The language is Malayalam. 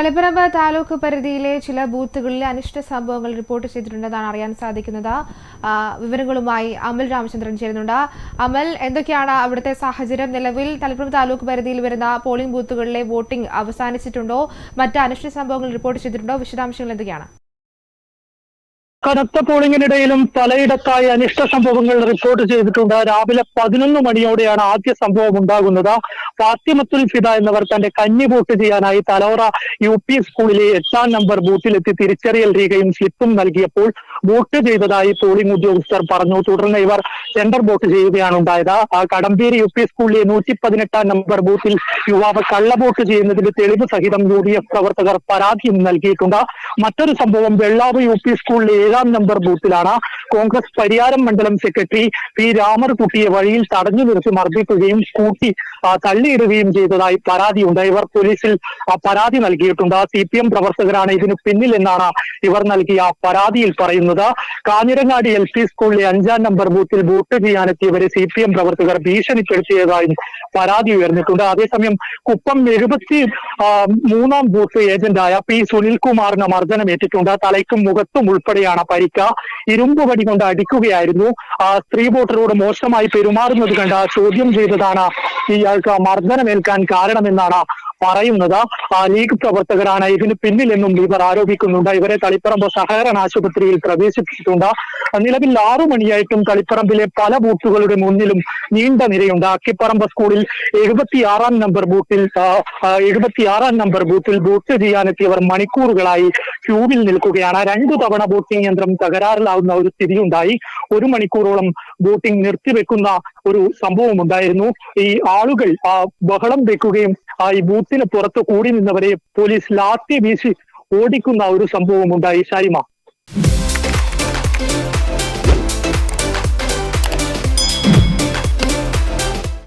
തളിപ്പറമ്പ് താലൂക്ക് പരിധിയിലെ ചില ബൂത്തുകളിലെ അനിഷ്ട സംഭവങ്ങൾ റിപ്പോർട്ട് ചെയ്തിട്ടുണ്ടെന്നാണ് അറിയാൻ സാധിക്കുന്നത്. വിവരങ്ങളുമായി അമൽ രാമചന്ദ്രൻ ചേരുന്നുണ്ട്. അമൽ എന്തൊക്കെയാണ് അവിടുത്തെ സാഹചര്യം? നിലവിൽ തളിപ്പറമ്പ് താലൂക്ക് പരിധിയിൽ വരുന്ന പോളിംഗ് ബൂത്തുകളിലെ വോട്ടിംഗ് അവസാനിച്ചിട്ടുണ്ടോ? മറ്റ് അനിഷ്ട സംഭവങ്ങൾ റിപ്പോർട്ട് ചെയ്തിട്ടുണ്ടോ? വിശദാംശങ്ങൾ എന്തൊക്കെയാണ്? കനത്ത പോളിംഗിനിടയിലും പലയിടത്തായി അനിഷ്ട സംഭവങ്ങൾ റിപ്പോർട്ട് ചെയ്തിട്ടുണ്ട്. രാവിലെ പതിനൊന്ന് മണിയോടെയാണ് ആദ്യ സംഭവം ഉണ്ടാകുന്നത്. ഫാത്തിമത്തുൽ ഫിദ എന്നവർ തന്റെ കഞ്ഞി വോട്ട് ചെയ്യാനായി തലോറ യു പി സ്കൂളിലെ എട്ടാം നമ്പർ ബൂത്തിലെത്തി തിരിച്ചറിയൽ രേഖയും സ്ലിപ്പും നൽകിയപ്പോൾ വോട്ട് ചെയ്തതായി പോളിംഗ് ഉദ്യോഗസ്ഥർ പറഞ്ഞു. തുടർന്ന് ഇവർ സെന്റർ വോട്ട് ചെയ്യുകയാണ് ഉണ്ടായത്. കടമ്പേരി യു പി സ്കൂളിലെ നൂറ്റി പതിനെട്ടാം നമ്പർ ബൂത്തിൽ യുവാവ് കള്ള വോട്ട് ചെയ്യുന്നതിന്റെ തെളിവ് സഹിതം യു ഡി എഫ് പ്രവർത്തകർ പരാതിയും നൽകിയിട്ടുണ്ട്. മറ്റൊരു സംഭവം വെള്ളാവ് യു പി സ്കൂളിലെ ഏഴാം നമ്പർ ബൂത്തിലാണ് കോൺഗ്രസ് പരിയാരം മണ്ഡലം സെക്രട്ടറി പി രാമർകുട്ടിയെ വഴിയിൽ തടഞ്ഞു നിർത്തി മർദ്ദിക്കുകയും സ്കൂട്ടി തള്ളിയിടുകയും ചെയ്തതായി പരാതിയുണ്ട് ഇവർ പോലീസിൽ പരാതി നൽകിയിട്ടുണ്ട്. സി പി എം പ്രവർത്തകരാണ് ഇതിന് പിന്നിൽ എന്നാണ് ഇവർ നൽകിയ പരാതിയിൽ പറയുന്നത്. കാഞ്ഞിരങ്ങാടി എൽ പി സ്കൂളിലെ അഞ്ചാം നമ്പർ ബൂത്തിൽ വോട്ട് ചെയ്യാനെത്തിയവരെ സി പി എം പ്രവർത്തകർ ഭീഷണിപ്പെടുത്തിയതായും പരാതി ഉയർന്നിട്ടുണ്ട്. അതേസമയം കുപ്പം എഴുപത്തി മൂന്നാം ബൂത്ത് ഏജന്റായ പി സുനിൽകുമാറിന് മർദ്ദനമേറ്റിട്ടുണ്ട് തലയ്ക്കും മുഖത്തും ഉൾപ്പെടെയാണ് പരിക്ക. ഇരുമ്പ് വടി കൊണ്ട് അടിക്കുകയായിരുന്നു. സ്ത്രീ വോട്ടറോട് മോശമായി പെരുമാറുന്നത് കണ്ട ചോദ്യം ചെയ്തതാണ് ഇയാൾക്ക് മർദ്ദനമേൽക്കാൻ കാരണമെന്നാണ് പറയുന്നത്. ലീഗ് പ്രവർത്തകരാണ് ഇതിന് പിന്നിലെന്നും ഇവർ ആരോപിക്കുന്നുണ്ട്. ഇവരെ തളിപ്പറമ്പ് സഹകരണ ആശുപത്രിയിൽ പ്രവേശിപ്പിച്ചിട്ടുണ്ട്. നിലവിൽ ആറു മണിയായിട്ടും തളിപ്പറമ്പിലെ പല ബൂത്തുകളുടെ മുന്നിലും നീണ്ട നിരയുണ്ട്. അക്കിപ്പറമ്പ് സ്കൂളിൽ എഴുപത്തിയാറാം നമ്പർ ബൂത്തിൽ എഴുപത്തിയാറാം നമ്പർ ബൂത്തിൽ ബൂത്ത് ചെയ്യാനെത്തിയവർ മണിക്കൂറുകളായി ക്യൂവിൽ നിൽക്കുകയാണ്. രണ്ടു തവണ വോട്ടിംഗ് യന്ത്രം തകരാറിലാവുന്ന ഒരു സ്ഥിതിയുണ്ടായി. ഒരു മണിക്കൂറോളം വോട്ടിംഗ് നിർത്തിവെക്കുന്ന ഒരു സംഭവം ഉണ്ടായിരുന്നു. ഈ ആളുകൾ ബഹളം വെക്കുകയും ആ, ഈ ബൂത്തിന് പുറത്ത് കൂടി നിന്നവരെ പോലീസ് ലാത്തി വീശി ഓടിക്കുന്ന ഒരു സംഭവം ഉണ്ടായി. ഷാരിമ